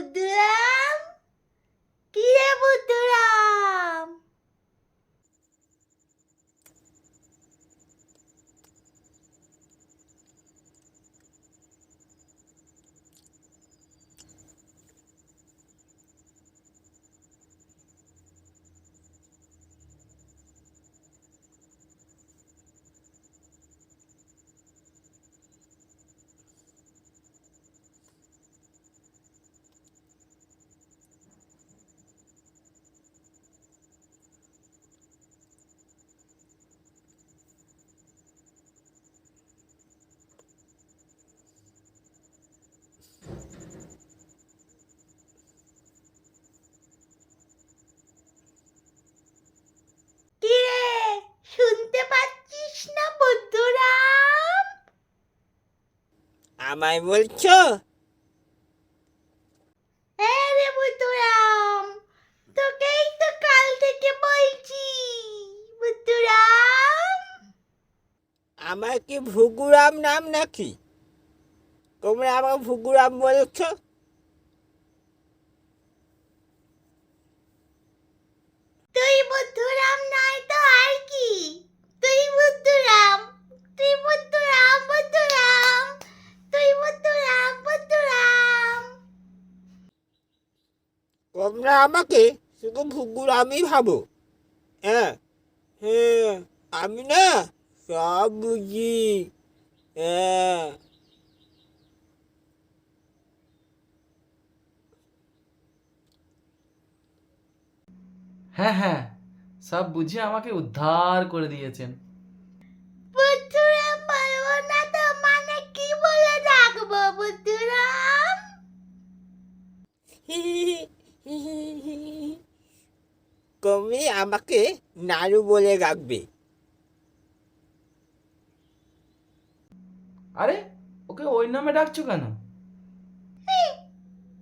বুদ্ধুরাম কি রে বুদ্ধুরাম কি রে শুনতে পাচ্ছিস না বুদ্ধুরাম আমায় বলছো? হ্যাঁ রে বুদ্ধুরাম তোকেই তো কাল থেকে বলছি বুদ্ধুরাম। আমার কি ভুগুরাম নাম নাকি? তোমরা আমার ভুগুরাম বলছো তুই বুদ্ধুরাম নয় তো আর কি তুই বুদ্ধুরাম তুই বুদ্ধুরাম বুদ্ধুরাম তুই বুদ্ধুরাম বুদ্ধুরাম তোমরা আমাকে শুধু ভুগুরামই ভাবো। হ্যাঁ হ্যাঁ আমি না সব বুঝি। হ্যাঁ। হ্যাঁ হ্যাঁ সব বুঝিয়ে আমাকে উদ্ধার করে দিয়েছেন। বুদ্ধুরাম বলব না তো কি বলে ডাকবো বুদ্ধুরাম তুমি আমাকে নাড়ু বলে রাখবে আরে ওকে ওই নামে ডাকছো কেন?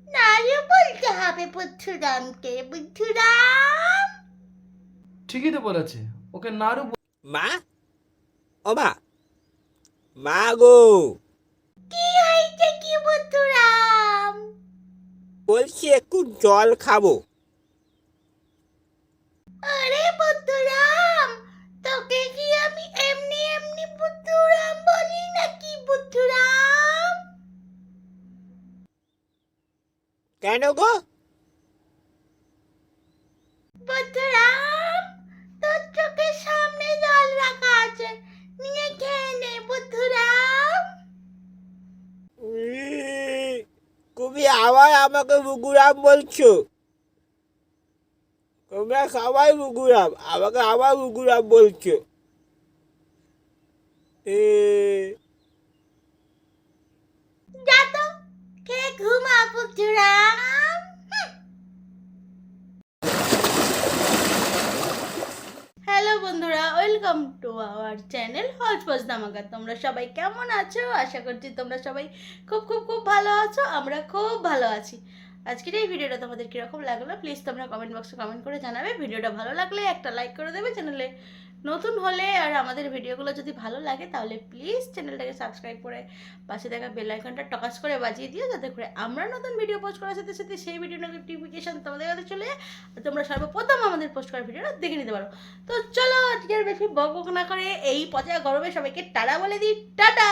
নারে বলতে হবে বুদ্ধুরামকে বুদ্ধুরাম। ঠিকই তো বলেছে ওকে নাড়ু মা ও মা মা গো। বলছি একটু জল খাব? আরে বুদ্ধুরাম তোকে কি আমি এমনি এমনি বুদ্ধুরাম বলি নাকি বুদ্ধুরাম? কেন গো? বুদ্ধুরাম আবার আমাকে বুগুরাম বলছো? তোমরা সবাই বুগুরাম আমাকে আবার বুগুরাম বলছো। ঘুমা বন্ধুরা welcome to our channel Hojpoj Dhamaka তোমরা সবাই কেমন আছো? আশা করছি তোমরা সবাই খুব খুব খুব ভালো আছো। আমরা খুব ভালো আছি। আজকের এই ভিডিওটা তোমাদের কীরকম লাগল প্লিজ তোমরা কমেন্ট বক্সে কমেন্ট করে জানাবে। ভিডিওটা ভালো লাগলে একটা লাইক করে দেবে চ্যানেলে নতুন হলে আর আমাদের ভিডিওগুলো যদি ভালো লাগে, তাহলে প্লিজ চ্যানেলটাকে সাবস্ক্রাইব করে পাশে দেখা বেল আইকনটা টকাস করে বাজিয়ে দিও, যাতে করে আমরা নতুন ভিডিও পোস্ট করার সাথে সাথে সেই ভিডিও নোটিফিকেশান তোমাদের কাছে চলে যায়। তোমরা সর্বপ্রথম আমাদের পোস্ট করা ভিডিওটা দেখে নিতে পারো। তো চলো আজকের বেশি বক না করে এই পচা গরমে সবাইকে টাটা বলে দিই। টাটা!